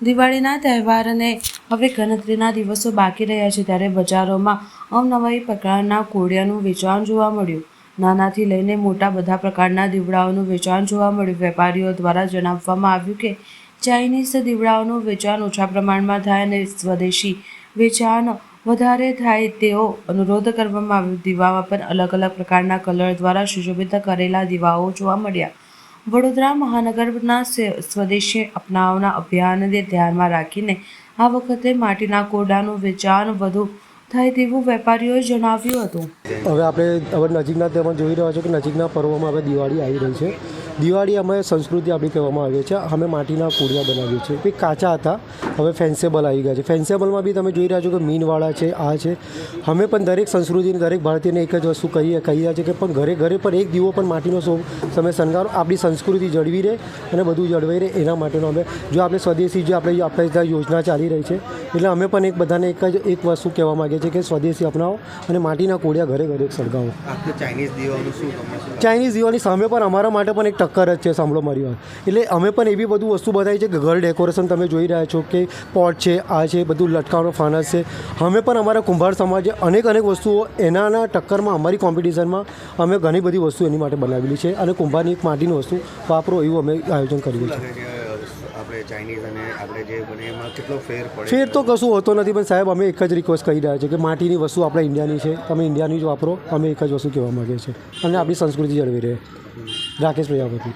દિવાળીના તહેવારને હવે ગણતરીના દિવસો બાકી રહ્યા છે ત્યારે બજારોમાં અવનવાઈ પ્રકારના કોડિયાનું વેચાણ જોવા મળ્યું. નાનાથી લઈને મોટા બધા પ્રકારના દીવડાઓનું વેચાણ જોવા મળ્યું. વેપારીઓ દ્વારા જણાવવામાં આવ્યું કે ચાઇનીઝ દીવડાઓનું વેચાણ ઓછા પ્રમાણમાં થાય અને સ્વદેશી વેચાણ વધારે થાય તેવો અનુરોધ કરવામાં આવ્યો. દીવામાં પણ અલગ અલગ પ્રકારના કલર દ્વારા સુશોભિત કરેલા દીવાઓ જોવા મળ્યા. વડોદરા મહાનગરના સ્વદેશી અપનાવના અભિયાનને ધ્યાનમાં રાખીને આ વખતે માટીના કોડાનું વેચાણ વધુ થાય તેવું વેપારીઓએ જણાવ્યું હતું. હવે આપણે હવે નજીકના તેમાં જોઈ રહ્યા છો કે નજીકના પર્વમાં હવે દિવાળી આવી રહી છે. દિવાળી અમે સંસ્કૃતિ આપણી કહેવામાં આવે છે. અમે માટીના કોડિયા બનાવીએ છીએ. એ કાચા હતા. હવે ફેન્સેબલ આવી ગયા છે. ફેન્સેબલમાં બી તમે જોઈ રહ્યા છો કે મીનવાળા છે આ છે. અમે પણ દરેક સંસ્કૃતિની દરેક ભારતીયને એક જ વસ્તુ કહીએ કહી રહ્યા છે કે પણ ઘરે ઘરે પણ એક દીવો પણ માટીનો શો તમે શણગારો. આપણી સંસ્કૃતિ જળવી રહે અને બધું જળવાઈ રહે એના માટેનો અમે જો આપણે સ્વદેશી જે આપણે આપણે ત્યાં યોજના ચાલી રહી છે એટલે અમે પણ એક બધાને એક જ એક વસ્તુ કહેવા માગીએ છીએ કે સ્વદેશી અપનાવો અને માટીના કોડિયા ઘરે ઘરે સળગાવો ચાઇનીઝ દીવાનું શું ચાઇનીઝ દિવાળી સામે પણ અમારા માટે પણ એક ટક્કર જ છે, સાંભળો મારી વાત. એટલે અમે પણ એવી બધું વસ્તુ બતાવી છે કે ઘર ડેકોરેશન તમે જોઈ રહ્યા છો કે પોટ છે, આ છે, બધું લટકાવવાનો ફાનસ છે. અમે પણ અમારા કુંભાર સમાજે અનેક અનેક વસ્તુઓ એનાના ટક્કરમાં અમારી કોમ્પિટિશનમાં અમે ઘણી બધી વસ્તુ એની માટે બનાવેલી છે અને કુંભારની એક માટીની વસ્તુ વાપરો એવું અમે આયોજન કર્યું છે. ચાઇનીઝ અને આપણે જે બને એમાં કેટલો ફેર પડે ફેર તો કશું હોતો નથી પણ સાહેબ અમે એક જ રિક્વેસ્ટ કરી રહ્યા છીએ કે માટીની વસ્તુ આપણા ઇન્ડિયાની છે. તમે ઇન્ડિયાની જ વાપરો અમે એક જ વસ્તુ કહેવા માગીએ છીએ. અને આપણી સંસ્કૃતિ જળવી રહે. રાકેશ પ્રજાપતિ